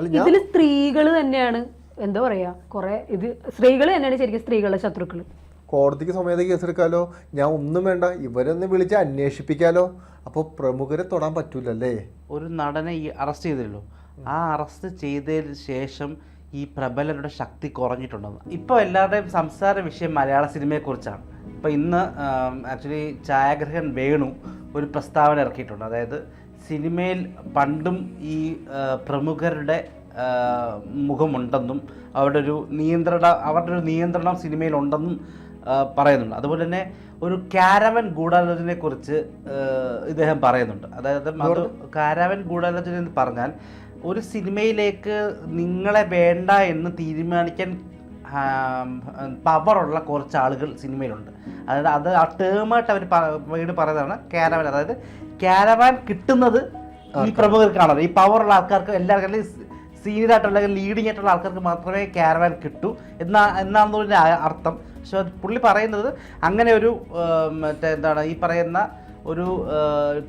ഇതിൽ സ്ത്രീകൾ തന്നെയാണ് എന്താ പറയാ കുറെ ഇത് സ്ത്രീകൾ തന്നെയാണ് ശരിക്കും സ്ത്രീകളുടെ ശത്രുക്കൾ. കോടതിക്ക് സമയത്ത് കേസെടുക്കാലോ? ഞാൻ ഒന്നും വേണ്ട ഇവരൊന്ന് വിളിച്ച് അന്വേഷിപ്പിക്കാലോ? അപ്പോൾ പ്രമുഖരെ തൊടാൻ പറ്റൂലല്ലേ? ഒരു നടനെ ഈ അറസ്റ്റ് ചെയ്തല്ലോ ആ അറസ്റ്റ് ചെയ്തതിന് ശേഷം ഈ പ്രബലരുടെ ശക്തി കുറഞ്ഞിട്ടുണ്ടെന്ന് ഇപ്പോൾ എല്ലാവരുടെയും സംസാര വിഷയം മലയാള സിനിമയെക്കുറിച്ചാണ്. ഇപ്പോൾ ഇന്ന് ആക്ച്വലി ഛായാഗ്രഹൻ വേണു ഒരു പ്രസ്താവന ഇറക്കിയിട്ടുണ്ട്. അതായത് സിനിമയിൽ പണ്ടും ഈ പ്രമുഖരുടെ മുഖമുണ്ടെന്നും അവരുടെ ഒരു നിയന്ത്രണ അവരുടെ ഒരു നിയന്ത്രണം സിനിമയിൽ ഉണ്ടെന്നും പറയുന്നുണ്ട്. അതുപോലെ തന്നെ ഒരു കാരവൻ ഗൂഢാലോചനയെ കുറിച്ച് ഇദ്ദേഹം പറയുന്നുണ്ട്. അതായത് അത് കാരവൻ ഗൂഢാലോചന എന്ന് പറഞ്ഞാൽ ഒരു സിനിമയിലേക്ക് നിങ്ങളെ വേണ്ട എന്ന് തീരുമാനിക്കാൻ പവറുള്ള കുറച്ച് ആളുകൾ സിനിമയിലുണ്ട്. അതായത് അത് ആ ടേമായിട്ട് അവർ വീട് പറയുന്നതാണ് കാരവൻ അതായത് കാരവാൻ കിട്ടുന്നത് ഈ പ്രമുഖർക്കാണ് ഈ പവറുള്ള ആൾക്കാർക്ക് എല്ലാവർക്കും സീനിയർ ആയിട്ടുള്ള ലീഡിങ് ആയിട്ടുള്ള ആൾക്കാർക്ക് മാത്രമേ കാരവാൻ കിട്ടൂ എന്നാ എന്നാണെന്നതിന്റെ അർത്ഥം. പക്ഷെ പുള്ളി പറയുന്നത് അങ്ങനെ ഒരു മറ്റേ എന്താണ് ഈ പറയുന്ന ഒരു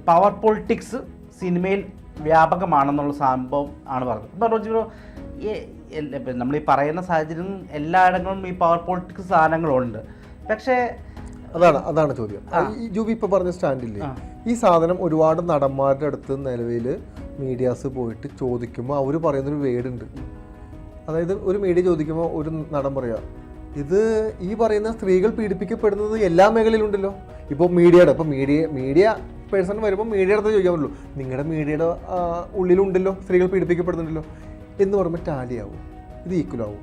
പവർ പൊളിറ്റിക്സ് സിനിമയിൽ വ്യാപകമാണെന്നുള്ള സംഭവം ആണ് പറഞ്ഞത്. ഇപ്പോൾ റോജി നമ്മൾ ഈ പറയുന്ന സാഹചര്യം എല്ലായിടങ്ങളിലും ഈ പവർ പൊളിറ്റിക്സ് സാധനങ്ങളുണ്ട്. പക്ഷേ അതാണ് അതാണ് ചോദ്യം. ജൂബി ഇപ്പൊ പറഞ്ഞ സ്റ്റാൻഡില്ലേ? ഈ സാധനം ഒരുപാട് നടന്മാരുടെ അടുത്ത് നിലവിൽ മീഡിയാസ് പോയിട്ട് ചോദിക്കുമ്പോൾ അവർ പറയുന്നൊരു വേടുണ്ട്. അതായത് ഒരു മീഡിയ ചോദിക്കുമ്പോൾ ഒരു നടൻ പറയുക ഇത് ഈ പറയുന്ന സ്ത്രീകൾ പീഡിപ്പിക്കപ്പെടുന്നത് എല്ലാ മേഖലയിലുണ്ടല്ലോ. ഇപ്പോൾ മീഡിയയുടെ ഇപ്പോൾ മീഡിയ മീഡിയ പേഴ്സൺ വരുമ്പോൾ മീഡിയയുടെ അടുത്ത് ചോദിക്കാൻ പറ്റുള്ളൂ നിങ്ങളുടെ മീഡിയയുടെ ഉള്ളിലുണ്ടല്ലോ സ്ത്രീകൾ പീഡിപ്പിക്കപ്പെടുന്നുണ്ടല്ലോ. എന്ന് പറയുമ്പോൾ ടാലിയാവും. ഇത് ഈക്വലാവും.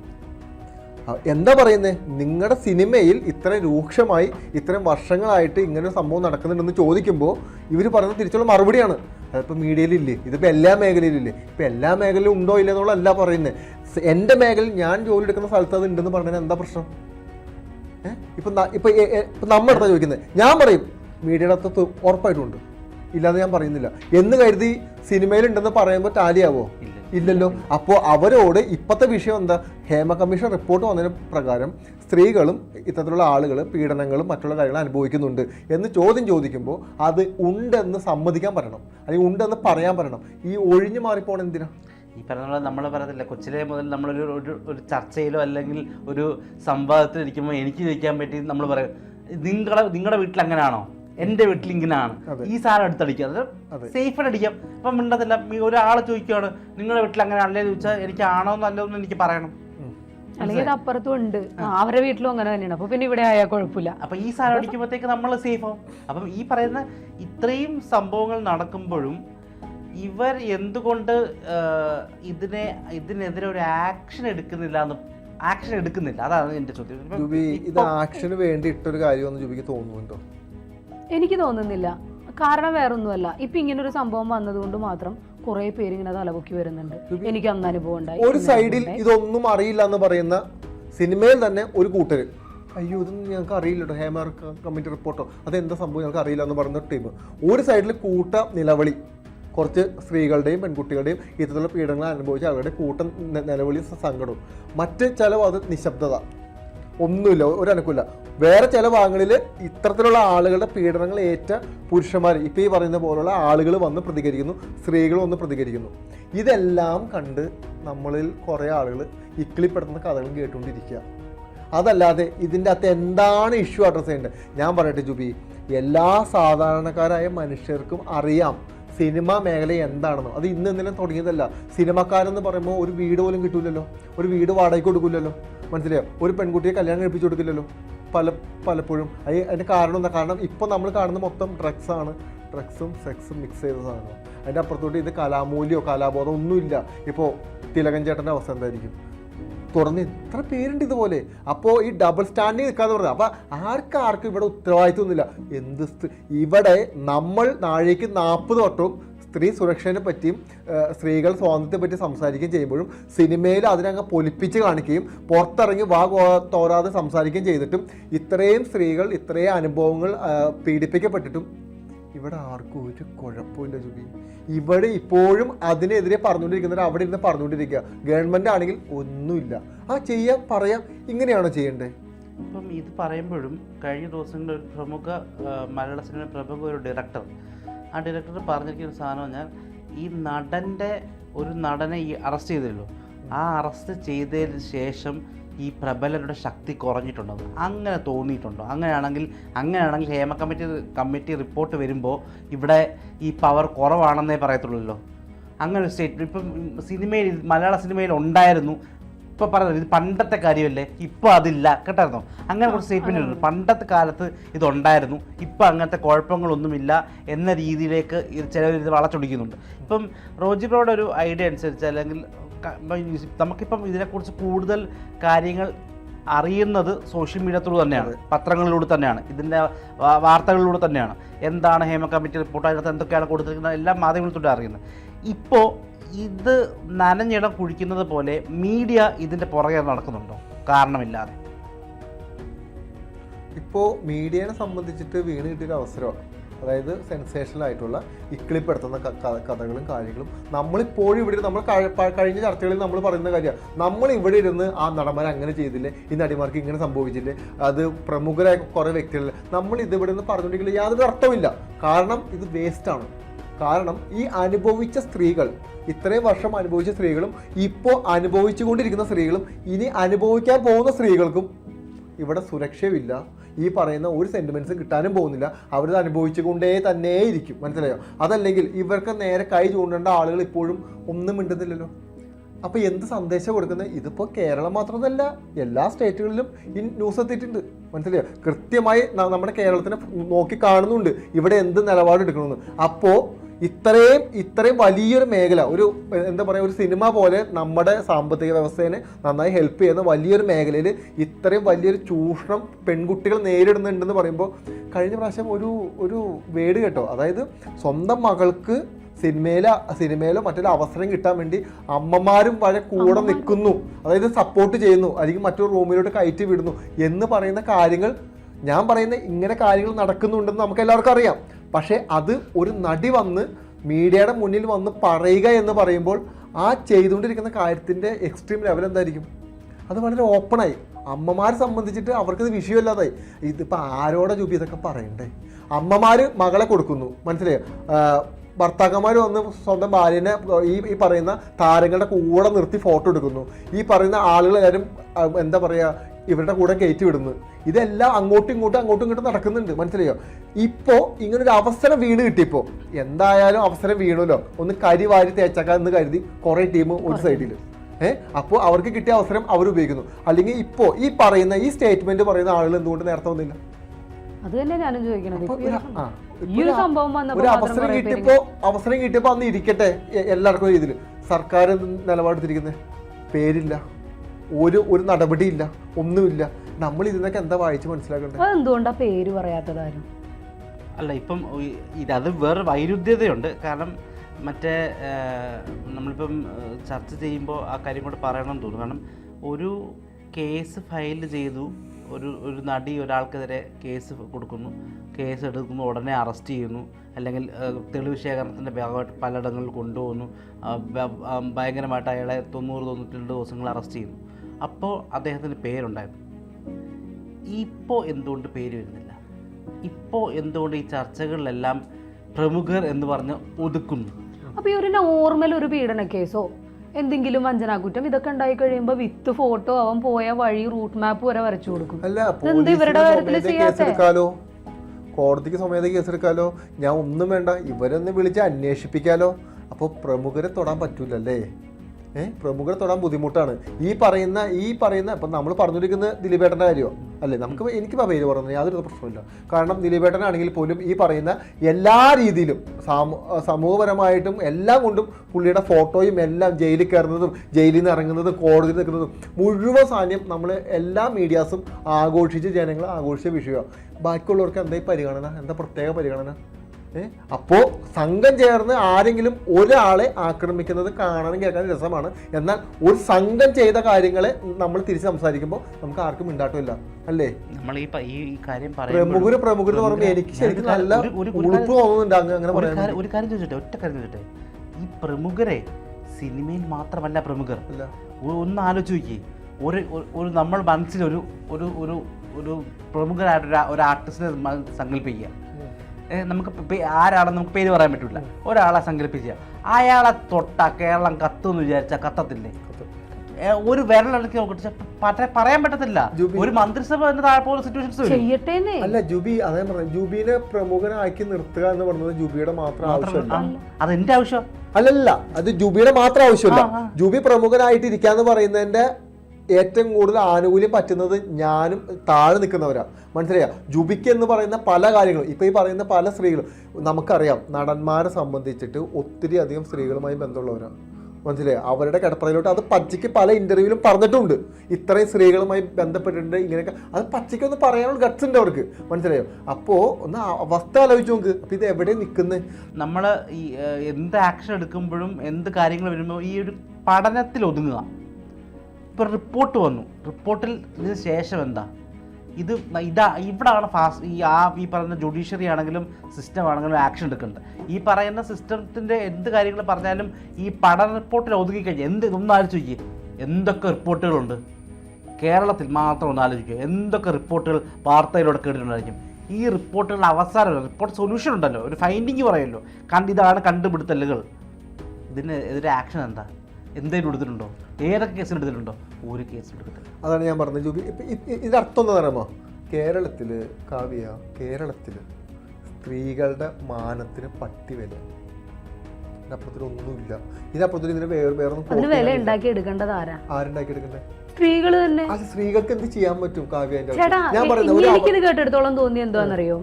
എന്താ പറയുന്നത് നിങ്ങളുടെ സിനിമയിൽ ഇത്ര രൂക്ഷമായി ഇത്രയും വർഷങ്ങളായിട്ട് ഇങ്ങനെ ഒരു സംഭവം നടക്കുന്നുണ്ടെന്ന് ചോദിക്കുമ്പോൾ ഇവർ പറയുന്നത് തിരിച്ചുള്ള മറുപടിയാണ്. അതിപ്പോൾ മീഡിയയിലില്ലേ? ഇതിപ്പോൾ എല്ലാ മേഖലയിലില്ലേ? ഇപ്പം എല്ലാ മേഖലയിലും ഉണ്ടോ ഇല്ല എന്നുള്ളതല്ല പറയുന്നത് എന്റെ മേഖലയിൽ ഞാൻ ജോലി എടുക്കുന്ന സ്ഥലത്ത് അത് ഉണ്ടെന്ന് പറഞ്ഞാൽ എന്താ പ്രശ്നം? ഇപ്പം ഇപ്പം നമ്മുടെ അടുത്താ ചോദിക്കുന്നത് ഞാൻ പറയും മീഡിയയുടെ അകത്ത് ഉറപ്പായിട്ടും ഉണ്ട്. ഇല്ലാതെ ഞാൻ പറയുന്നില്ല. എന്ന് കരുതി സിനിമയിലുണ്ടെന്ന് പറയുമ്പോൾ ടാലിയാവോ? ഇല്ല. ഇല്ലല്ലോ. അപ്പോൾ അവരോട് ഇപ്പോഴത്തെ വിഷയം എന്താ? ഹേമ കമ്മീഷൻ റിപ്പോർട്ട് വന്നതിന് പ്രകാരം സ്ത്രീകളും ഇത്തരത്തിലുള്ള ആളുകൾ പീഡനങ്ങളും മറ്റുള്ള കാര്യങ്ങൾ അനുഭവിക്കുന്നുണ്ട് എന്ന് ചോദ്യം ചോദിക്കുമ്പോൾ അത് ഉണ്ടെന്ന് സമ്മതിക്കാൻ പറ്റണം. അല്ലെങ്കിൽ ഉണ്ടെന്ന് പറയാൻ പറ്റണം. ഈ ഒഴിഞ്ഞു മാറിപ്പോണ എന്തിനാ? ഈ പറഞ്ഞ നമ്മൾ പറയത്തില്ല. കൊച്ചിലെ മുതൽ നമ്മളൊരു ഒരു ഒരു ചർച്ചയിലോ അല്ലെങ്കിൽ ഒരു സംവാദത്തിൽ ഇരിക്കുമ്പോൾ എനിക്ക് ചോദിക്കാൻ പറ്റി നമ്മൾ പറയും നിങ്ങളുടെ നിങ്ങളുടെ വീട്ടിൽ അങ്ങനെയാണോ? എന്റെ വീട്ടിൽ ഇങ്ങനെയാണ് ഈ സാധനം എടുത്തടിക്കുക. അത് സേഫായിട്ട് അടിക്കാം. അപ്പം മിണ്ടത്തില്ല. ഒരാളെ ചോദിക്കുകയാണ് നിങ്ങളുടെ വീട്ടിൽ അങ്ങനെ ആണല്ലേ ചോദിച്ചാൽ എനിക്ക് ആണോ എന്നല്ലോ എന്ന് എനിക്ക് പറയണം. അല്ലെങ്കിൽ ഇത് അപ്പുറത്തും ഉണ്ട്. അവരുടെ വീട്ടിലും അങ്ങനെ തന്നെയാണ്. അപ്പൊ പിന്നെ ഇവിടെ ആയാൽ കുഴപ്പമില്ല. അപ്പൊ ഈ സാധനം അടിക്കുമ്പോഴത്തേക്ക് നമ്മൾ സേഫ് ആവും. അപ്പം ഈ പറയുന്ന ഇത്രയും സംഭവങ്ങൾ നടക്കുമ്പോഴും ഇവർ എന്തുകൊണ്ട് ഇതിനെ ഇതിനെതിരെ ഒരു ആക്ഷൻ എടുക്കുന്നില്ല എന്ന് ആക്ഷൻ എടുക്കുന്നില്ല? അതാണ് എന്റെ ചോദ്യം. ഇത് ആക്ഷന് വേണ്ടി ഇട്ടൊരു കാര്യമെന്ന് ജുബിക്ക് തോന്നുന്നുണ്ടോ? എനിക്ക് തോന്നുന്നില്ല. കാരണം വേറൊന്നുമല്ല. ഇപ്പൊ ഇങ്ങനെ ഒരു സംഭവം വന്നതുകൊണ്ട് മാത്രം കുറെ പേര് ഇങ്ങനെ തലപൊക്കി വരുന്നുണ്ട്. എനിക്ക് അന്ന് അനുഭവം ഉണ്ടായി. ഒരു സൈഡിൽ ഇതൊന്നും അറിയില്ല എന്ന് പറയുന്ന സിനിമയിൽ തന്നെ ഒരു കൂട്ടര്. അയ്യോ ഇതൊന്നും ഞങ്ങൾക്ക് അറിയില്ല കേട്ടോ ഹേമ കമ്മിറ്റി റിപ്പോർട്ടോ. അതെന്താ സംഭവം? ഞങ്ങൾക്ക് അറിയില്ല എന്ന് പറയുന്ന ടീം. ഒരു സൈഡിൽ കൂട്ട നിലവിളി. കുറച്ച് സ്ത്രീകളുടെയും പെൺകുട്ടികളുടെയും ഇത്തരത്തിലുള്ള പീഡനങ്ങൾ അനുഭവിച്ച ആളുകളുടെ കൂട്ടം നിലവിളി സങ്കടവും. മറ്റ് ചില അത് നിശബ്ദത. ഒന്നുമില്ല ഒരു അനക്കില്ല വേറെ ചില ഭാഗങ്ങളിൽ ഇത്തരത്തിലുള്ള ആളുകളുടെ പീഡനങ്ങൾ ഏറ്റ പുരുഷന്മാർ ഇപ്പോൾ ഈ പറയുന്ന പോലുള്ള ആളുകൾ വന്ന് പ്രതികരിക്കുന്നു സ്ത്രീകൾ വന്ന് പ്രതികരിക്കുന്നു. ഇതെല്ലാം കണ്ട് നമ്മളിൽ കുറേ ആളുകൾ ഇക്കിളിപ്പെടുത്തുന്ന കഥകളും കേട്ടുകൊണ്ടിരിക്കുക. അതല്ലാതെ ഇതിന്റെ അകത്ത് എന്താണ് ഇഷ്യൂ അഡ്രസ്സ് ചെയ്യേണ്ടത്? ഞാൻ പറയട്ടെ ജുബി. എല്ലാ സാധാരണക്കാരായ മനുഷ്യർക്കും അറിയാം സിനിമ മേഖല എന്താണെന്ന്. അത് ഇന്ന് ഇന്നലെ തുടങ്ങിയതല്ല. സിനിമക്കാരെന്ന് പറയുമ്പോൾ ഒരു വീട് പോലും കിട്ടില്ലല്ലോ ഒരു വീട് വാടകയ്ക്ക് കൊടുക്കില്ലല്ലോ മനസ്സിലായോ ഒരു പെൺകുട്ടിയെ കല്യാണം കഴിപ്പിച്ചു കൊടുക്കില്ലല്ലോ പല പലപ്പോഴും. അത് അതിന്റെ കാരണം എന്താ? കാരണം ഇപ്പോൾ നമ്മൾ കാണുന്ന മൊത്തം ഡ്രഗ്സാണ് ഡ്രഗ്സും സെക്സും മിക്സ് ചെയ്ത സാധനം അതിന്റെ അപ്പുറത്തോട്ട് ഇത് കലാമൂല്യമോ കലാബോധം ഒന്നുമില്ല. ഇപ്പോൾ തിലകൻ ചേട്ടന്റെ അവസ്ഥ എന്തായിരിക്കും? തുറന്ന് എത്ര പേരുണ്ട് ഇതുപോലെ? അപ്പോൾ ഈ ഡബിൾ സ്റ്റാൻഡിങ് നിൽക്കാന്ന് പറഞ്ഞത് അപ്പോൾ ആർക്കാർക്കും ഇവിടെ ഉത്തരവാദിത്വമൊന്നുമില്ല. എന്ത് ഇവിടെ നമ്മൾ നാഴേക്ക് നാൽപ്പത് വട്ടവും സ്ത്രീ സുരക്ഷയെ പറ്റിയും സ്ത്രീകൾ സ്വാതന്ത്ര്യത്തെ പറ്റി സംസാരിക്കുകയും ചെയ്യുമ്പോഴും സിനിമയിൽ അതിനങ്ങ് പൊലിപ്പിച്ച് കാണിക്കുകയും പുറത്തിറങ്ങി വാ തോരാതെ സംസാരിക്കുകയും ചെയ്തിട്ടും ഇത്രയും സ്ത്രീകൾ ഇത്രയും അനുഭവങ്ങൾ പീഡിപ്പിക്കപ്പെട്ടിട്ടും ഇവിടെ ആർക്കും ഒരു കുഴപ്പമില്ല ജുബി. ഇവിടെ ഇപ്പോഴും അതിനെതിരെ പറഞ്ഞുകൊണ്ടിരിക്കുന്നവർ അവിടെ ഇരുന്ന് പറഞ്ഞുകൊണ്ടിരിക്കുക. ഗവൺമെന്റ് ആണെങ്കിൽ ഒന്നുമില്ല. ആ ചെയ്യാം പറയാം. ഇങ്ങനെയാണോ ചെയ്യേണ്ടത്? ഇപ്പം ഇത് പറയുമ്പോഴും കഴിഞ്ഞ ദിവസങ്ങളിൽ പ്രമുഖ മലയാള സിനിമ പ്രമുഖ ഒരു ഡയറക്ടർ ആ ഡയറക്ടർ പറഞ്ഞിരിക്കുന്ന സാധനം പറഞ്ഞാൽ ഈ നടന്റെ ഒരു നടനെ ഈ അറസ്റ്റ് ചെയ്തല്ലോ ആ അറസ്റ്റ് ചെയ്തതിന് ശേഷം ഈ പ്രബലരുടെ ശക്തി കുറഞ്ഞിട്ടുണ്ടോ അങ്ങനെ തോന്നിയിട്ടുണ്ടോ? അങ്ങനെയാണെങ്കിൽ അങ്ങനെയാണെങ്കിൽ ഹേമ കമ്മിറ്റി കമ്മിറ്റി റിപ്പോർട്ട് വരുമ്പോൾ ഇവിടെ ഈ പവർ കുറവാണെന്നേ പറയത്തുള്ളൂ അങ്ങനെ ഒരു സ്റ്റേറ്റ് ഇപ്പം സിനിമയിൽ മലയാള സിനിമയിൽ ഉണ്ടായിരുന്നു. ഇപ്പോൾ പറഞ്ഞത് ഇത് പണ്ടത്തെ കാര്യമല്ലേ? ഇപ്പോൾ അതില്ല. കേട്ടായിരുന്നോ? അങ്ങനെ കുറച്ച് സ്റ്റേറ്റ്മെന്റ് ഉണ്ട്. പണ്ടത്തെ കാലത്ത് ഇതുണ്ടായിരുന്നു. ഇപ്പം അങ്ങനത്തെ കുഴപ്പങ്ങളൊന്നുമില്ല എന്ന രീതിയിലേക്ക് ചിലവർ ഇത് വളച്ചൊടിക്കുന്നുണ്ട്. ഇപ്പം റോജി ബ്രോയുടെ ഒരു ഐഡിയ അനുസരിച്ച് അല്ലെങ്കിൽ നമുക്കിപ്പം ഇതിനെക്കുറിച്ച് കൂടുതൽ കാര്യങ്ങൾ അറിയുന്നത് സോഷ്യൽ മീഡിയ ത്രൂ തന്നെയാണ്. പത്രങ്ങളിലൂടെ തന്നെയാണ്. ഇതിന്റെ വാർത്തകളിലൂടെ തന്നെയാണ്. എന്താണ് ഹേമ കമ്മിറ്റി റിപ്പോർട്ട്? അതിനകത്ത് എന്തൊക്കെയാണ് കൊടുത്തിരിക്കുന്നത്? എല്ലാം മാധ്യമങ്ങളിലൂടെ അറിയുന്നത്. ഇപ്പോൾ ഇത് നനഞ്ഞിടം കുഴിക്കുന്നത് പോലെ മീഡിയ ഇതിന്റെ പുറകെ നടക്കുന്നുണ്ടോ? കാരണമില്ലാതെ. ഇപ്പോൾ മീഡിയനെ സംബന്ധിച്ചിട്ട് വീണ് കിട്ടിയൊരു അവസരമാണ് അതായത് സെൻസേഷണൽ ആയിട്ടുള്ള ഇക്കിളിപ്പെടുത്തുന്ന കഥകളും കാര്യങ്ങളും. നമ്മളിപ്പോഴും ഇവിടെ നമ്മൾ കഴിഞ്ഞ ചർച്ചകളിൽ നമ്മൾ പറയുന്ന കാര്യമാണ്. നമ്മൾ ഇവിടെ ഇരുന്ന് ആ നടന്മാർ അങ്ങനെ ചെയ്തില്ലേ? ഈ നടിമാർക്ക് ഇങ്ങനെ സംഭവിച്ചില്ലേ? അത് പ്രമുഖരായ കുറേ വ്യക്തികൾ നമ്മൾ ഇതിവിടെ നിന്ന് പറഞ്ഞുകൊണ്ടിരിക്കില്ല യാതൊരു അർത്ഥമില്ല കാരണം ഇത് വേസ്റ്റാണ് കാരണം ഈ അനുഭവിച്ച സ്ത്രീകൾ ഇത്രയും വർഷം അനുഭവിച്ച സ്ത്രീകളും ഇപ്പോൾ അനുഭവിച്ചുകൊണ്ടിരിക്കുന്ന സ്ത്രീകളും ഇനി അനുഭവിക്കാൻ പോകുന്ന സ്ത്രീകൾക്കും ഇവിടെ സുരക്ഷയുമില്ല. ഈ പറയുന്ന ഒരു സെന്റിമെന്റ്സും കിട്ടാനും പോകുന്നില്ല. അവരത് അനുഭവിച്ചുകൊണ്ടേ തന്നെ ഇരിക്കും. മനസ്സിലായോ? അതല്ലെങ്കിൽ ഇവർക്ക് നേരെ കൈ ചൂണ്ടേണ്ട ആളുകൾ ഇപ്പോഴും ഒന്നും മിണ്ടുന്നില്ലല്ലോ. അപ്പോൾ എന്ത് സന്ദേശം കൊടുക്കുന്നത് ഇതിപ്പോൾ കേരളം മാത്രമല്ല എല്ലാ സ്റ്റേറ്റുകളിലും ഈ ന്യൂസ് എത്തിയിട്ടുണ്ട്. മനസ്സിലായോ? കൃത്യമായി നമ്മുടെ കേരളത്തിനെ നോക്കി കാണുന്നുണ്ട്. ഇവിടെ എന്ത് നിലപാടെടുക്കണമെന്ന്. അപ്പോൾ ഇത്രയും ഇത്രയും വലിയൊരു മേഖല ഒരു എന്താ പറയുക ഒരു സിനിമ പോലെ നമ്മുടെ സാമ്പത്തിക വ്യവസ്ഥയെ നന്നായി ഹെൽപ്പ് ചെയ്യുന്ന വലിയൊരു മേഖലയിൽ ഇത്രയും വലിയൊരു ചൂഷണം പെൺകുട്ടികൾ നേരിടുന്നുണ്ടെന്ന് പറയുമ്പോൾ കഴിഞ്ഞ പ്രാവശ്യം ഒരു ഒരു വേട് കേട്ടോ. അതായത് സ്വന്തം മകൾക്ക് സിനിമയിലെ സിനിമയിലോ മറ്റൊരു അവസരം കിട്ടാൻ വേണ്ടി അമ്മമാരും വരെ കൂടെ നിൽക്കുന്നു. അതായത് സപ്പോർട്ട് ചെയ്യുന്നു. അല്ലെങ്കിൽ മറ്റൊരു റൂമിലോട്ട് കയറ്റി വിടുന്നു. എന്ന് പറയുന്ന കാര്യങ്ങൾ ഞാൻ പറയുന്ന ഇങ്ങനെ കാര്യങ്ങൾ നടക്കുന്നുണ്ടെന്ന് നമുക്ക് എല്ലാവർക്കും അറിയാം. പക്ഷേ അത് ഒരു നടി വന്ന് മീഡിയയുടെ മുന്നിൽ വന്ന് പറയുക എന്ന് പറയുമ്പോൾ ആ ചെയ്തുകൊണ്ടിരിക്കുന്ന കാര്യത്തിന്റെ എക്സ്ട്രീം ലെവൽ എന്തായിരിക്കും? അത് വളരെ ഓപ്പണായി അമ്മമാരെ സംബന്ധിച്ചിട്ട് അവർക്കത് വിഷയമല്ലാതായി. ഇതിപ്പോൾ ആരോടെ ജൂബി ഇതൊക്കെ പറയണ്ടേ? അമ്മമാർ മകളെ കൊടുക്കുന്നു. മനസ്സിലായോ? ഭർത്താക്കന്മാർ വന്ന് സ്വന്തം ഭാര്യനെ ഈ ഈ പറയുന്ന താരങ്ങളുടെ കൂടെ നിർത്തി ഫോട്ടോ എടുക്കുന്നു. ഈ പറയുന്ന ആളുകൾ എല്ലാവരും എന്താ പറയുക ഇവരുടെ കൂടെ കയറ്റി വിടുന്നു. ഇതെല്ലാം അങ്ങോട്ടും ഇങ്ങോട്ടും അങ്ങോട്ടും ഇങ്ങോട്ടും നടക്കുന്നുണ്ട്. മനസ്സിലായോ? ഇപ്പോൾ ഇങ്ങനൊരു അവസരം വീണ് കിട്ടിയപ്പോൾ എന്തായാലും അവസരം വീണല്ലോ. ഒന്ന് കരി വാരി തേച്ചാക്കാൻ എന്ന് കരുതി കുറേ ടീം ഒരു സൈഡിൽ ഏഹ് അപ്പോൾ അവർക്ക് കിട്ടിയ അവസരം അവർ ഉപയോഗിക്കുന്നു. അല്ലെങ്കിൽ ഇപ്പോൾ ഈ പറയുന്ന ഈ സ്റ്റേറ്റ്മെന്റ് പറയുന്ന ആളുകൾ എന്തുകൊണ്ട് നേരത്തെ വന്നില്ല? അത് തന്നെ ഞാനും ചോദിക്കണത്. ഈ ഒരു- അവസരം കിട്ടിയപ്പോ അവസരം കിട്ടിയപ്പോ അന്ന് ഇരിക്കട്ടെ എല്ലാവർക്കും ഇതിൽ സർക്കാർ നിലപാടെടുത്തിരിക്കുന്നത് പേരില്ല. ഒരു ഒരു നടപടിയില്ല ഒന്നുമില്ല. നമ്മൾ ഇതിനൊക്കെ എന്താ വായിച്ച് മനസ്സിലാക്കേണ്ടത്? അതെന്തുകൊണ്ടാ പേര് പറയാത്തതാരും അല്ല ഇപ്പം ഇതത് ഇത് അത് വേറെ വൈരുദ്ധ്യതയുണ്ട്. കാരണം മറ്റേ നമ്മളിപ്പം ചർച്ച ചെയ്യുമ്പോൾ ആ കാര്യം കൂടെ പറയണം എന്ന് തോന്നുന്നു. കാരണം ഒരു കേസ് ഫയൽ ചെയ്തു. ഒരു ഒരു നടി ഒരാൾക്കെതിരെ കേസ് കൊടുക്കുന്നു. കേസ് എടുക്കുന്നു ഉടനെ അറസ്റ്റ് ചെയ്യുന്നു. അല്ലെങ്കിൽ തെളിവ് ശേഖരണത്തിന്റെ ഭാഗമായിട്ട് പലയിടങ്ങളിൽ കൊണ്ടുപോകുന്നു. ഭയങ്കരമായിട്ട് അയാളെ തൊണ്ണൂറ് തൊണ്ണൂറ്റി രണ്ട് ദിവസങ്ങൾ അറസ്റ്റ് ചെയ്യുന്നു. അപ്പോൾ അദ്ദേഹത്തിന് പേരുണ്ടായിരുന്നു. ഇപ്പോൾ എന്തുകൊണ്ട് പേര് വരുന്നില്ല? ഇപ്പോൾ എന്തുകൊണ്ട് ഈ ചർച്ചകളിലെല്ലാം പ്രമുഖർ എന്ന് പറഞ്ഞ് ഒതുക്കുന്നു? അപ്പോൾ ഈ ഒരു നോർമൽ ഒരു പീഡന കേസോ എന്തെങ്കിലും വഞ്ചനാകുറ്റം ഇതൊക്കെ ഉണ്ടായി കഴിയുമ്പോൾ വിത്ത് ഫോട്ടോ അവൻ പോയ വഴി റൂട്ട് മാപ്പ് വരെ വരച്ചു കൊടുക്കും. ഇവരുടെ കോടതിക്ക് സ്വമേധ കേസെടുക്കാലോ ഞാൻ ഒന്നും വേണ്ട ഇവരൊന്ന് വിളിച്ച് അന്വേഷിപ്പിക്കാലോ? അപ്പോൾ പ്രമുഖരെ തൊടാൻ പറ്റൂലല്ലേ? ഏ? പ്രമുഖരെ തൊടാൻ ബുദ്ധിമുട്ടാണ്. ഈ പറയുന്ന ഈ പറയുന്ന ഇപ്പം നമ്മൾ പറഞ്ഞിരിക്കുന്ന ദിലീപേട്ടന്റെ കാര്യമോ അല്ലേ നമുക്ക് എനിക്ക് പേര് പറഞ്ഞു യാതൊരു പ്രശ്നമില്ല കാരണം ദിലീപേട്ടനാണെങ്കിൽ പോലും ഈ പറയുന്ന എല്ലാ രീതിയിലും സാമൂ സമൂഹപരമായിട്ടും എല്ലാം കൊണ്ടും പുള്ളിയുടെ ഫോട്ടോയും എല്ലാം ജയിലിൽ കയറുന്നതും ജയിലിൽ നിന്ന് ഇറങ്ങുന്നതും കോടതിയിൽ നിൽക്കുന്നതും മുഴുവൻ സാന്നിധ്യം നമ്മൾ എല്ലാ മീഡിയാസും ആഘോഷിച്ച് ജനങ്ങൾ ആഘോഷിച്ച വിഷയമാണ്. ബാക്കിയുള്ളവർക്ക് എന്താ ഈ പരിഗണന? എന്താ പ്രത്യേക പരിഗണന? അപ്പോൾ സംഘം ചേർന്ന് ആരെങ്കിലും ഒരാളെ ആക്രമിക്കുന്നത് കാണാനും കേൾക്കാനും രസമാണ് എന്നാൽ ഒരു സംഘം ചെയ്ത കാര്യങ്ങളെ നമ്മൾ തിരിച്ച് സംസാരിക്കുമ്പോൾ നമുക്ക് ആർക്കും ഉണ്ടാട്ടില്ല അല്ലേ നമ്മൾ ഈ ഈ കാര്യം പ്രമുഖര് പ്രമുഖർ എന്ന് പറയുമ്പോൾ എനിക്ക് ശരിക്കും നല്ല ഒരു- ഒരു- ഒരു ഉളുപ്പ് തോന്നുന്നുണ്ട് അങ്ങ് അങ്ങനെ ഒരു പറയാൻ കാര്യം ഒരു കാര്യം ചോദിച്ചോട്ടെ ഒറ്റ കാര്യം ചോദിച്ചോട്ടെ ഈ പ്രമുഖരെ സിനിമയിൽ മാത്രമല്ല പ്രമുഖർ ഒന്ന് ആലോചിച്ച് നോക്കി ഒരു ഒരു- ഒരു നമ്മൾ മനസ്സിലൊരു ഒരു ഒരു ഒരു പ്രമുഖരായിട്ടൊരു ആ- ഒരു ആർട്ടിസ്റ്റിനെ സങ്കല്പിക്കുക നമുക്ക് ആരാണെന്ന് നമുക്ക് പേര് പറയാൻ പറ്റില്ല ഒരാളെ സങ്കല്പിക്കുക. അയാളെ തൊട്ട കേരളം കത്തുമെന്ന് വിചാരിച്ചാൽ കത്തത്തില്ലേ? ഒരു വിരലിളക്കി നോക്കിട്ട് നോക്കട്ടെ പറയാൻ പറ്റത്തില്ല. ഒരു മന്ത്രിസഭ എന്ന താഴെ പോകുന്ന സിറ്റുവേഷൻസ് അല്ല ജുബി അതേ പറഞ്ഞു ജൂബിനെ പ്രമുഖനാക്കി നിർത്തുക എന്ന് പറഞ്ഞത് ജുബിയുടെ മാത്രം ആവശ്യമല്ല. അത് അതെന്റെ ആവശ്യം? അല്ലല്ല അത് ജുബിയുടെ മാത്രം ആവശ്യമല്ല. ജുബി പ്രമുഖനായിട്ടിരിക്കാന്ന് ജൂബി പ്രമുഖനായിട്ട് ഇരിക്കാന്ന് പറയുന്നതിന്റെ ഏറ്റവും കൂടുതൽ ആനുകൂല്യം പറ്റുന്നത് ഞാനും താഴെ നിൽക്കുന്നവരാണ് മനസ്സിലായോ? ജുബിക്ക് എന്ന് പറയുന്ന പല കാര്യങ്ങളും. ഇപ്പോൾ ഈ പറയുന്ന പല സ്ത്രീകളും. നമുക്കറിയാം നടന്മാരെ സംബന്ധിച്ചിട്ട് ഒത്തിരി അധികം സ്ത്രീകളുമായി ബന്ധമുള്ളവരാണ് മനസ്സിലായി? അവരുടെ കിടപ്പറയിലോട്ട് അത് പച്ചയ്ക്ക് പല ഇന്റർവ്യൂവിലും പറഞ്ഞിട്ടുണ്ട്. ഇത്രയും സ്ത്രീകളുമായി ബന്ധപ്പെട്ടിട്ടുണ്ട് ഇങ്ങനെയൊക്കെ. അത് പച്ചയ്ക്ക് ഒന്ന് പറയാനുള്ള ഗട്സ് ഉണ്ട് അവർക്ക്. മനസ്സിലായോ? അപ്പോൾ ഒന്ന് അവസ്ഥ ആലോചിച്ച് നോക്ക്. അപ്പോൾ ഇത് എവിടെ നിൽക്കുന്നത് നമ്മൾ ഈ എന്ത് ആക്ഷൻ എടുക്കുമ്പോഴും എന്ത് കാര്യങ്ങൾ വരുമ്പോൾ ഈ ഒരു പഠനത്തിൽ ഒതുങ്ങുക. ഇപ്പോൾ റിപ്പോർട്ട് വന്നു. റിപ്പോർട്ടിൽ ഇതിന് ശേഷം എന്താ? ഇത് ഇതാ ഇവിടാണ് ഫാസ്റ്റ് ഈ ആ ഈ പറയുന്ന ജുഡീഷ്യറി ആണെങ്കിലും സിസ്റ്റം ആണെങ്കിലും ആക്ഷൻ എടുക്കേണ്ടത് ഈ പറയുന്ന സിസ്റ്റത്തിന്റെ എന്ത് കാര്യങ്ങൾ പറഞ്ഞാലും ഈ പഠന റിപ്പോർട്ടിൽ ഒതുങ്ങിക്കഴിഞ്ഞാൽ എന്ത് ഇതൊന്നും ആലോചിച്ച് നോക്കിയേ. എന്തൊക്കെ റിപ്പോർട്ടുകളുണ്ട് കേരളത്തിൽ മാത്രം ഒന്ന് ആലോചിക്കുക എന്തൊക്കെ റിപ്പോർട്ടുകൾ വാർത്തയിലൂടെ കേട്ടിട്ടുണ്ടായിരിക്കും? ഈ റിപ്പോർട്ടുകളുടെ അവസാനം റിപ്പോർട്ട് സൊല്യൂഷൻ ഉണ്ടല്ലോ. ഒരു ഫൈൻഡിങ് പറയുമല്ലോ. കണ്ട് ഇതാണ് കണ്ടുപിടുത്തലുകൾ. ഇതിന് എതിരെ ആക്ഷൻ എന്താ? എന്തെങ്കിലും എടുത്തിട്ടുണ്ടോ? ഏതൊക്കെ കേസിന് എടുത്തിട്ടുണ്ടോ? ഒരു കേസ് എടുത്തിട്ടില്ല അതാണ് ഞാൻ പറഞ്ഞത് ജൂബി. ഇതിന്റെ അർത്ഥം എന്താ പറയുമ്പോൾ കേരളത്തിൽ കാവ്യ കേരളത്തിൽ സ്ത്രീകളുടെ മാനത്തിന് പട്ടി വില. ഇതിനപ്പുറത്തിൽ ഒന്നുമില്ല. ഇതിനപ്പുറത്തിൽ ഇതിന് വേറെ വേറെ വില പോസ്റ്റ് ഉണ്ടാക്കി എടുക്കേണ്ടത് ആരാ? ആരുണ്ടാക്കി എടുക്കണ്ടേ? സ്ത്രീകൾ തന്നെ. സ്ത്രീകൾക്ക് എന്ത് ചെയ്യാൻ പറ്റും കാവ്യ ഞാൻ പറയുന്നത് എനിക്കിത് കേട്ടെടുത്തോളം തോന്നി എന്താണെന്നറിയോ?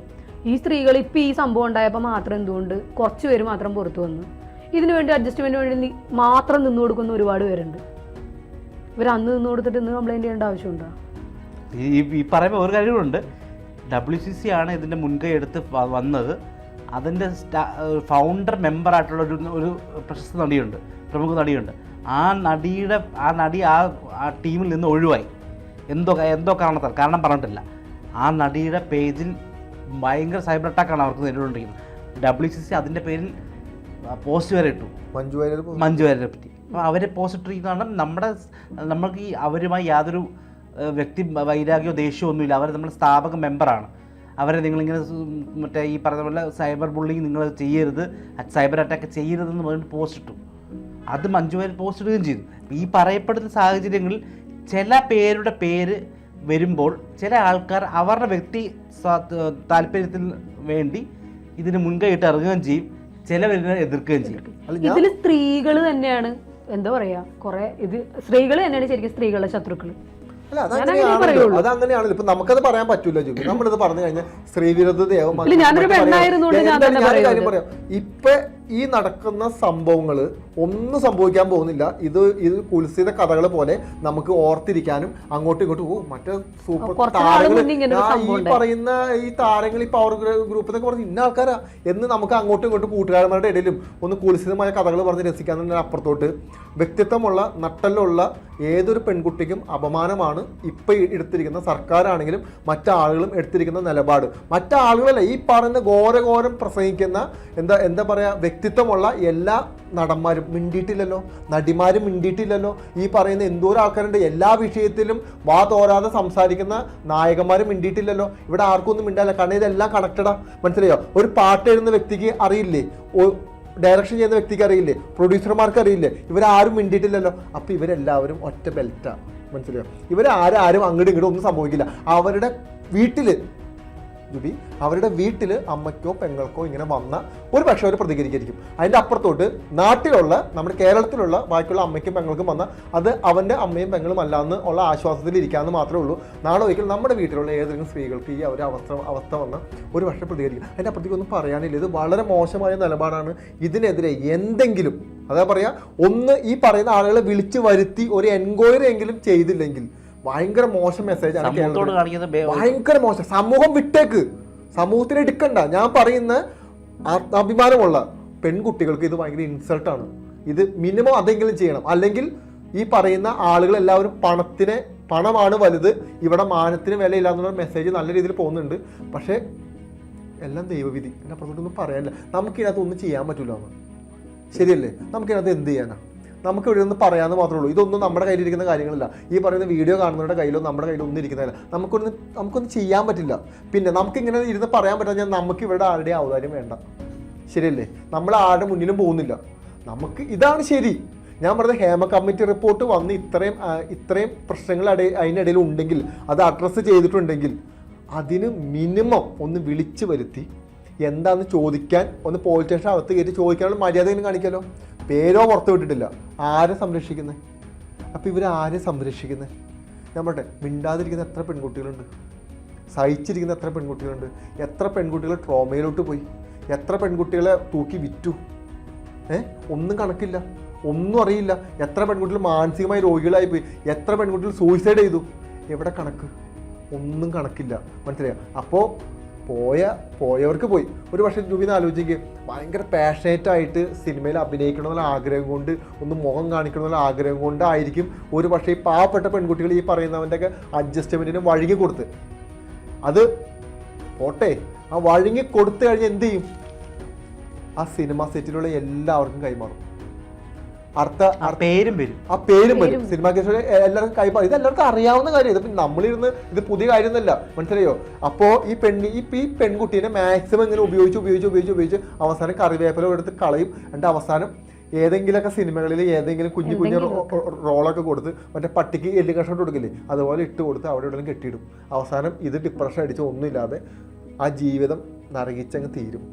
ഈ സ്ത്രീകൾ ഇപ്പൊ ഈ സംഭവം ഉണ്ടായപ്പോ മാത്രം എന്തുകൊണ്ട് കുറച്ചുപേര് മാത്രം പുറത്തു വന്നു? ഇതിനു വേണ്ടി അഡ്ജസ്റ്റ്മെന്റ് വേണ്ടി മാത്രം നിന്ന് കൊടുക്കുന്ന ഒരുപാട് പേരുണ്ട്. ഇവർ അന്ന് നിന്ന് കൊടുത്തിട്ട് ഇന്ന് കംപ്ലൈന്റ് ചെയ്യേണ്ട ആവശ്യമുണ്ടോ? ഈ പറയുമ്പോൾ ഒരു കാര്യങ്ങളുണ്ട് ഡബ്ല്യു സി സി ആണ് ഇതിന്റെ മുൻകൈ എടുത്ത് വന്നത്. അതിന്റെ ഫൗണ്ടർ മെമ്പറായിട്ടുള്ള ഒരു ഒരു പ്രശസ്ത നടിയുണ്ട് പ്രമുഖ നടിയുണ്ട്. ആ നടിയുടെ ആ നടി ആ ആ ടീമിൽ നിന്ന് ഒഴിവായി. എന്തോ എന്തോ കാരണത്താൽ കാരണം പറഞ്ഞിട്ടില്ല. ആ നടിയുടെ പേജിൽ ഭയങ്കര സൈബർ അറ്റാക്കാണ് അവർക്ക് നേരിട്ടുകൊണ്ടിരിക്കുന്നത് ഡബ്ല്യു സി സി അതിന്റെ പേരിൽ പോസ്റ്റ് വരെ ഇട്ടു. മഞ്ജു വാര്യർ പോ- മഞ്ജു വാര്യരെ പറ്റി. അപ്പോൾ അവരെ പോസിറ്റീവ് കാരണം നമ്മുടെ നമ്മൾക്ക് ഈ അവരുമായി യാതൊരു വ്യക്തി വൈരാഗ്യമോ ദേഷ്യമോ ഒന്നുമില്ല. അവർ നമ്മുടെ സ്ഥാപക മെമ്പറാണ്. അവരെ നിങ്ങളിങ്ങനെ മറ്റേ ഈ പറഞ്ഞ പോലെ സൈബർ ബുള്ളിങ് നിങ്ങൾ ചെയ്യരുത് സൈബർ അറ്റാക്ക് ചെയ്യരുതെന്ന് പറഞ്ഞിട്ട് പോസ്റ്റ് ഇട്ടു. അത് മഞ്ജു വാര്യർ പോസ്റ്റ് ഇടുകയും ചെയ്തു. ഈ പറയപ്പെടുന്ന സാഹചര്യങ്ങളിൽ ചില പേരുടെ പേര് വരുമ്പോൾ ചില ആൾക്കാർ അവരുടെ വ്യക്തി താല്പര്യത്തിന് വേണ്ടി ഇതിന് മുൻകൈയിട്ട് ഇറങ്ങുകയും ചെയ്യും. ചിലവരിനെ എതിർക്കുകയും ചെയ്യും. ഇതിൽ സ്ത്രീകൾ തന്നെയാണ് എന്താ പറയാ കുറെ ഇത് സ്ത്രീകൾ തന്നെയാണ് ശരിക്കും സ്ത്രീകളുടെ ശത്രുക്കൾ അല്ല അത് ഞാൻ അങ്ങനെ അങ്ങനെയാണല്ലോ പറയുള്ളൂ. അത് അങ്ങനെയാണല്ലോ ഇപ്പൊ നമുക്കത് പറയാൻ പറ്റൂല ജൂബി നമ്മളിത് പറഞ്ഞു കഴിഞ്ഞാൽ സ്ത്രീ വിരുദ്ധതയാവും ഇല്ല, ഞാനൊരു പെണ്ണായിരുന്നുകൊണ്ട് ഞാൻ കാര്യം. പറയാം. ഇപ്പൊ ഈ നടക്കുന്ന സംഭവങ്ങൾ ഒന്നും സംഭവിക്കാൻ പോകുന്നില്ല. ഇത് ഇത് കുൽസിത കഥകൾ പോലെ നമുക്ക് ഓർത്തിരിക്കാനും അങ്ങോട്ടും ഇങ്ങോട്ടും. ഓ മറ്റേ സൂപ്പർ താരങ്ങൾ ഈ. പറയുന്ന ഈ താരങ്ങൾ ഈ പവർ ഗ്രൂപ്പ് എന്നൊക്കെ പറഞ്ഞ് ഇന്ന ആൾക്കാരാ. എന്ന് നമുക്ക് അങ്ങോട്ടും ഇങ്ങോട്ടും കൂട്ടുകാരന്മാരുടെ ഇടയിലും ഒന്ന് കുൽസിതമായ കഥകൾ പറഞ്ഞ് രസിക്കാൻ തന്നെ അപ്പുറത്തോട്ട് വ്യക്തിത്വമുള്ള നട്ടലുള്ള ഏതൊരു പെൺകുട്ടിക്കും അപമാനമാണ് ഇപ്പൊ എടുത്തിരിക്കുന്ന സർക്കാരാണെങ്കിലും മറ്റാളുകളും എടുത്തിരിക്കുന്ന നിലപാട്. മറ്റാളുകളല്ല ഈ പറയുന്ന ഘോരഘോരം പ്രസംഗിക്കുന്ന എന്താ എന്താ പറയാ വ്യക്തിത്വമുള്ള എല്ലാ നടന്മാരും മിണ്ടിയിട്ടില്ലല്ലോ നടിമാരും മിണ്ടിയിട്ടില്ലല്ലോ. ഈ പറയുന്ന എന്തോരം ആൾക്കാരുണ്ട് എല്ലാ വിഷയത്തിലും വാ തോരാതെ സംസാരിക്കുന്ന നായകന്മാരും മിണ്ടിയിട്ടില്ലല്ലോ. ഇവിടെ ആർക്കും ഒന്നും മിണ്ടാല്ല കാരണം ഇതെല്ലാം കണക്റ്റഡാ മനസ്സിലായോ? ഒരു പാട്ട് എഴുതുന്ന വ്യക്തിക്ക് അറിയില്ലേ? ഡയറക്ഷൻ ചെയ്യുന്ന വ്യക്തിക്ക് അറിയില്ലേ? പ്രൊഡ്യൂസർമാർക്ക് അറിയില്ലേ? ഇവരാരും മിണ്ടിയിട്ടില്ലല്ലോ. അപ്പോൾ ഇവരെല്ലാവരും ഒറ്റ ബെൽറ്റാണ് മനസ്സിലായോ? ഇവരാരും ആരും അങ്ങോട്ടും ഇങ്ങോട്ടും ഒന്നും സംഭവിക്കില്ല. അവരുടെ വീട്ടിൽ ജുബി അവരുടെ വീട്ടിൽ അമ്മയ്ക്കോ പെങ്ങൾക്കോ ഇങ്ങനെ വന്ന ഒരു പക്ഷേ അവർ പ്രതികരിക്കായിരിക്കും. അതിന്റെ അപ്പുറത്തോട്ട് നാട്ടിലുള്ള നമ്മുടെ കേരളത്തിലുള്ള ബാക്കിയുള്ള അമ്മയ്ക്കും പെങ്ങൾക്കും വന്ന അത് അവന്റെ അമ്മയും പെങ്ങളും അല്ല എന്ന് ഉള്ള ആശ്വാസത്തിൽ ഇരിക്കാമെന്ന് മാത്രമേ ഉള്ളൂ. നാളെ ഒരിക്കൽ നമ്മുടെ വീട്ടിലുള്ള ഏതെങ്കിലും സ്ത്രീകൾക്ക് ഈ ഒരു അവസ്ഥ അവസ്ഥ വന്ന ഒരു പക്ഷേ പ്രതികരിക്കും. അതിന്റെ അപ്പുറത്തേക്ക് ഒന്നും പറയാനില്ല. ഇത് വളരെ മോശമായ നിലപാടാണ്. ഇതിനെതിരെ എന്തെങ്കിലും അതാ പറയാ ഒന്ന് ഈ പറയുന്ന ആളുകളെ വിളിച്ചു വരുത്തി ഒരു എൻക്വയറി എങ്കിലും ചെയ്തില്ലെങ്കിൽ ഭയങ്കര മോശം മെസ്സേജ് ആണ് ഭയങ്കര മോശം. സമൂഹം വിട്ടേക്ക്. സമൂഹത്തിന് എടുക്കണ്ട. ഞാൻ പറയുന്ന ആത്മാഭിമാനമുള്ള അഭിമാനമുള്ള പെൺകുട്ടികൾക്ക് ഇത് ഭയങ്കര ഇൻസൾട്ടാണ് ഇത് മിനിമം അതെങ്കിലും ചെയ്യണം. അല്ലെങ്കിൽ ഈ പറയുന്ന ആളുകൾ എല്ലാവരും പണത്തിനെ പണമാണ് വലുത്. ഇവിടെ മാനത്തിന് വിലയില്ല എന്നുള്ള മെസ്സേജ് നല്ല രീതിയിൽ പോകുന്നുണ്ട്. പക്ഷേ എല്ലാം ദൈവവിധി. എന്നെ അപ്പുറത്തോട്ടൊന്നും പറയാനില്ല. നമുക്കിതിനകത്ത് ഒന്നും ചെയ്യാൻ പറ്റില്ല ശരിയല്ലേ? നമുക്കിതിനകത്ത് എന്ത് ചെയ്യാനാ? നമുക്ക് ഇവിടെ നിന്ന് പറയാമെന്ന് മാത്രമേ ഉള്ളൂ. ഇതൊന്നും നമ്മുടെ കയ്യിലിരിക്കുന്ന കാര്യങ്ങളില്ല. ഈ പറയുന്ന വീഡിയോ കാണുന്നവരുടെ കയ്യിലോ നമ്മുടെ കയ്യിലോ ഒന്നും ഇരിക്കുന്നതല്ല. നമുക്കൊന്ന് നമുക്കൊന്നും ചെയ്യാൻ പറ്റില്ല. പിന്നെ നമുക്ക് ഇങ്ങനെ ഇരുന്ന് പറയാൻ പറ്റാൻ നമുക്ക് ഇവരുടെ ആരുടെ ഔദാര്യം വേണ്ട. ശരിയല്ലേ? നമ്മൾ ആരുടെ മുന്നിലും പോകുന്നില്ല. നമുക്ക് ഇതാണ് ശരി. ഞാൻ പറഞ്ഞത് ഹേമ കമ്മിറ്റി റിപ്പോർട്ട് വന്ന് ഇത്രയും ഇത്രയും പ്രശ്നങ്ങൾ അതിനിടയിൽ ഉണ്ടെങ്കിൽ അത് അഡ്രസ്സ് ചെയ്തിട്ടുണ്ടെങ്കിൽ അതിന് മിനിമം ഒന്ന് വിളിച്ചു വരുത്തി. എന്താണെന്ന് ചോദിക്കാൻ ഒന്ന് പോലീസ് സ്റ്റേഷൻ അകത്ത് കയറ്റി ചോദിക്കാനുള്ള മര്യാദ കാണിക്കാലോ. പേരോ പുറത്ത് വിട്ടിട്ടില്ല. ആരെ സംരക്ഷിക്കുന്നത് അപ്പോൾ ഇവർ ആരെ സംരക്ഷിക്കുന്നത് ഞാൻ പറട്ടെ മിണ്ടാതിരിക്കുന്ന എത്ര പെൺകുട്ടികളുണ്ട്? സഹിച്ചിരിക്കുന്ന എത്ര പെൺകുട്ടികളുണ്ട്? എത്ര പെൺകുട്ടികൾ ട്രോമയിലോട്ട് പോയി? എത്ര പെൺകുട്ടികളെ തൂക്കി വിറ്റു? ഏ? ഒന്നും കണക്കില്ല. ഒന്നും അറിയില്ല. എത്ര പെൺകുട്ടികൾ മാനസികമായി രോഗികളായി പോയി എത്ര പെൺകുട്ടികൾ സൂയിസൈഡ് ചെയ്തു? എവിടെ കണക്ക്? ഒന്നും കണക്കില്ല. മനസ്സിലായോ? അപ്പോൾ പോയ പോയവർക്ക് പോയി. ഒരു പക്ഷേ രൂപീന്ന് ആലോചിക്കുക ഭയങ്കര പാഷനേറ്റ് ആയിട്ട് സിനിമയിൽ അഭിനയിക്കണമെന്നുള്ള ആഗ്രഹം കൊണ്ട് ഒന്ന് മുഖം കാണിക്കണമെന്നുള്ള ആഗ്രഹം കൊണ്ടായിരിക്കും ഒരു പക്ഷേ ഈ പാവപ്പെട്ട പെൺകുട്ടികൾ ഈ പറയുന്നവന്റെയൊക്കെ അഡ്ജസ്റ്റ്മെന്റിന് വഴങ്ങി കൊടുത്ത്. അത് പോട്ടെ ആ വഴുങ്ങി കൊടുത്തു കഴിഞ്ഞാൽ എന്ത് ചെയ്യും? ആ സിനിമ സെറ്റിലുള്ള എല്ലാവർക്കും കൈമാറും. ആ പേരും വരും. ആ പേരും വരും. സിനിമ കേസോടെ എല്ലാവർക്കും കൈമാറും ഇത് എല്ലാവർക്കും അറിയാവുന്ന കാര്യം. ഇത് നമ്മളിരുന്ന് ഇത് പുതിയ കാര്യമൊന്നുമല്ല. മനസ്സിലായോ? അപ്പോ ഈ പെണ്ണി ഈ ഈ പെൺകുട്ടീനെ മാക്സിമം ഇങ്ങനെ ഉപയോഗിച്ച് ഉപയോഗിച്ച് ഉപയോഗിച്ച് ഉപയോഗിച്ച് അവസാനം കറിവേപ്പില എടുത്ത് കളയും. എന്നിട്ട് അവസാനം ഏതെങ്കിലുമൊക്കെ സിനിമകളിൽ ഏതെങ്കിലും കുഞ്ഞു കുഞ്ഞു റോളൊക്കെ കൊടുത്ത് മറ്റേ പട്ടിക്ക് എല്ല് കഷ്ണം കൊടുക്കില്ലേ? അതുപോലെ ഇട്ട് കൊടുത്ത് അവിടെ ഇവിടെ കെട്ടിയിടും. അവസാനം ഇത് ഡിപ്രഷൻ അടിച്ച് ഒന്നുമില്ലാതെ ആ ജീവിതം നരകിച്ചങ്ങ് തീരും.